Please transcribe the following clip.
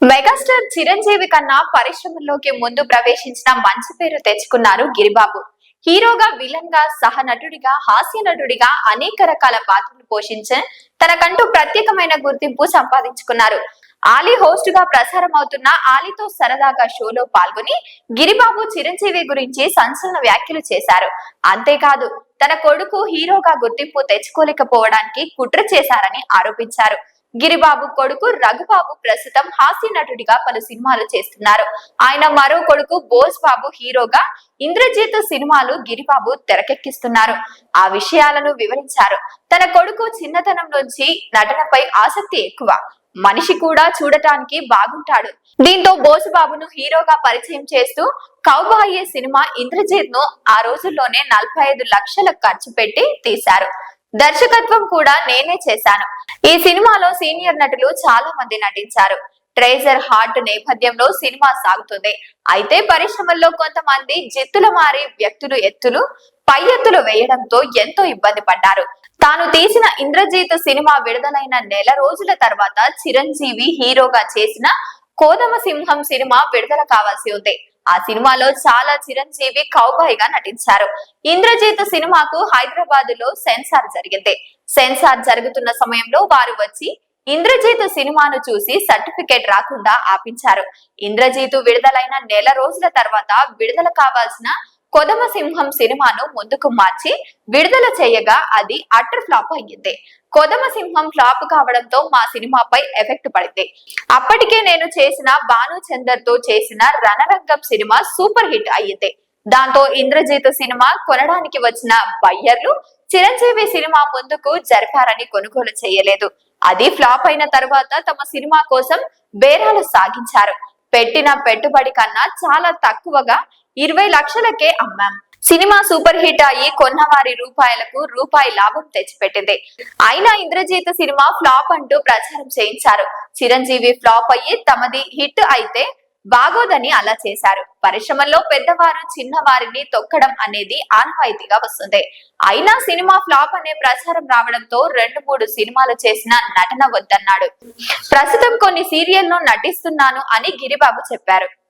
Megastar Chiranjeevi కన్నా పరిశ్రమల్లోకి ముందు ప్రవేశించిన మంచి పేరు తెచ్చుకున్నారు గిరిబాబు. హీరోగా విలన్గా సహ నటుడిగా హాస్య నటుడిగా అనేక రకాల పాత్రలు పోషించి తనకంటూ ప్రత్యేకమైన గుర్తింపు సంపాదించుకున్నారు. ఆలీ హోస్ట్గా ప్రసారం అవుతున్న ఆలీతో సరదాగా షోలో పాల్గొని గిరిబాబు చిరంజీవి గురించి సంచలన వ్యాఖ్యలు చేశారు. అంతేకాదు తన కొడుకు హీరోగా గుర్తింపు తెచ్చుకోలేకపోవడానికి కుట్ర చేశారని ఆరోపించారు. గిరిబాబు కొడుకు రఘుబాబు ప్రస్తుతం హాస్య నటుడిగా పలు సినిమాలు చేస్తున్నారు. ఆయన మరో కొడుకు బోస్ బాబు హీరోగా ఇంద్రజిత్ సినిమాలు గిరిబాబు తెరకెక్కిస్తున్నారు. ఆ విషయాలను వివరించారు. తన కొడుకు చిన్నతనం నుంచి నటనపై ఆసక్తి ఎక్కువ. మనిషి కూడా చూడటానికి బాగుంటాడు. దీంతో బోసుబాబును హీరోగా పరిచయం చేస్తూ కౌబాయే సినిమా ఇంద్రజిత్ను ఆ రోజుల్లోనే నలభై ఐదు లక్షల ఖర్చు పెట్టి తీశారు. దర్శకత్వం కూడా నేనే చేశాను. ఈ సినిమాలో సీనియర్ నటులు చాలా మంది నటించారు. ట్రేజర్ హార్ట్ నేపథ్యంలో సినిమా సాగుతుంది. అయితే పరిశ్రమల్లో కొంతమంది జిత్తుల మారి వ్యక్తులు ఎత్తులు పై ఎత్తులు వేయడంతో ఎంతో ఇబ్బంది పడ్డారు. తాను తీసిన ఇంద్రజీత్ సినిమా విడుదలైన నెల రోజుల తర్వాత చిరంజీవి హీరోగా చేసిన కోదమ సింహం సినిమా విడుదల కావాల్సి ఉంది. ఆ సినిమాలో చాలా చిరంజీవి కౌబాయ్గా నటించారు. ఇంద్రజిత్ సినిమాకు హైదరాబాద్లో సెన్సార్ జరిగింది. సెన్సార్ జరుగుతున్న సమయంలో వారు వచ్చి ఇంద్రజిత్ సినిమాను చూసి సర్టిఫికేట్ రాకుండా ఆపించారు. ఇంద్రజిత్ విడుదలైన నెల రోజుల తర్వాత విడుదల కావాల్సిన కొదమ సింహం సినిమాను ముందుకు మార్చి విడుదల చేయగా అది అటర్ ఫ్లాప్ అయ్యింది. కొదమ సింహం ఫ్లాప్ కావడంతో మా సినిమాపై ఎఫెక్ట్ పడింది. అప్పటికే నేను చేసిన భాను చందర్తో చేసిన రణరంగం సినిమా సూపర్ హిట్ అయ్యింది. దాంతో ఇంద్రజిత్ సినిమా కొనడానికి వచ్చిన బయ్యర్లు చిరంజీవి సినిమా ముందుకు జరిపారని కొనుగోలు చేయలేదు. అది ఫ్లాప్ అయిన తర్వాత తమ సినిమా కోసం బేరాలు సాగించారు. పెట్టిన పెట్టుబడి కన్నా చాలా తక్కువగా ఇరవై లక్షలకే అమ్మాం. సినిమా సూపర్ హిట్ అయ్యి కొన్న వారి రూపాయలకు రూపాయి లాభం తెచ్చిపెట్టింది. అయినా ఇంద్రజిత్ సినిమా ఫ్లాప్ అంటూ ప్రచారం చేయించారు. చిరంజీవి ఫ్లాప్ అయ్యి తమది హిట్ అయితే బాగోదని అలా చేశారు. పరిశ్రమల్లో పెద్దవారు చిన్నవారిని తొక్కడం అనేది ఆనవాయితీగా వస్తుంది. అయినా సినిమా ఫ్లాప్ అనే ప్రచారం రావడంతో రెండు మూడు సినిమాలు చేసిన నటన వద్దన్నాడు. ప్రస్తుతం కొన్ని సీరియల్లో నటిస్తున్నాను అని గిరిబాబు చెప్పారు.